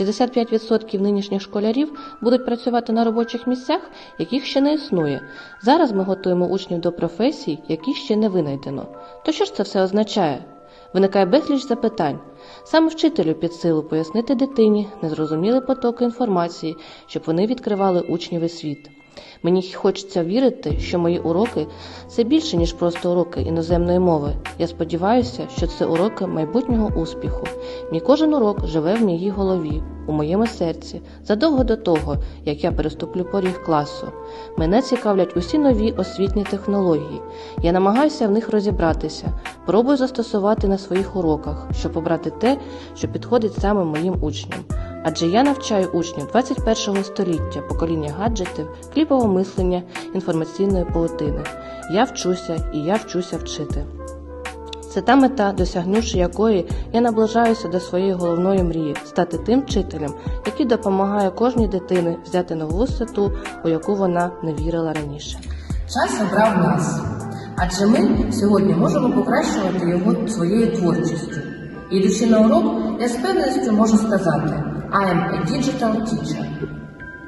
65% нинішніх школярів будуть працювати на робочих місцях, яких ще не існує. Зараз ми готуємо учнів до професій, які ще не винайдено. То що ж це все означає? Виникає безліч запитань. Саме вчителю під силу пояснити дитині незрозумілі потоки інформації, щоб вони відкривали учнівий світ. Мені хочеться вірити, що мої уроки це більше, ніж просто уроки іноземної мови. Я сподіваюся, що це уроки майбутнього успіху. Мій кожен урок живе в моїй голові, у моєму серці, задовго до того, як я переступлю поріг класу. Мене цікавлять усі нові освітні технології. Я намагаюся в них розібратися, пробую застосувати на своїх уроках, щоб обрати те, що підходить саме моїм учням. Адже я навчаю учнів 21 століття, покоління гаджетів, кліпового мислення, інформаційної паутини. Я вчуся і я вчуся вчити. Це та мета, досягнувши якої я наближаюся до своєї головної мрії стати тим вчителем, який допомагає кожній дитині взяти нову висоту, у яку вона не вірила раніше. Час обрав нас, адже ми сьогодні можемо покращувати його своєю творчістю. Ідучи на урок, я з певністю можу сказати I am a digital teacher.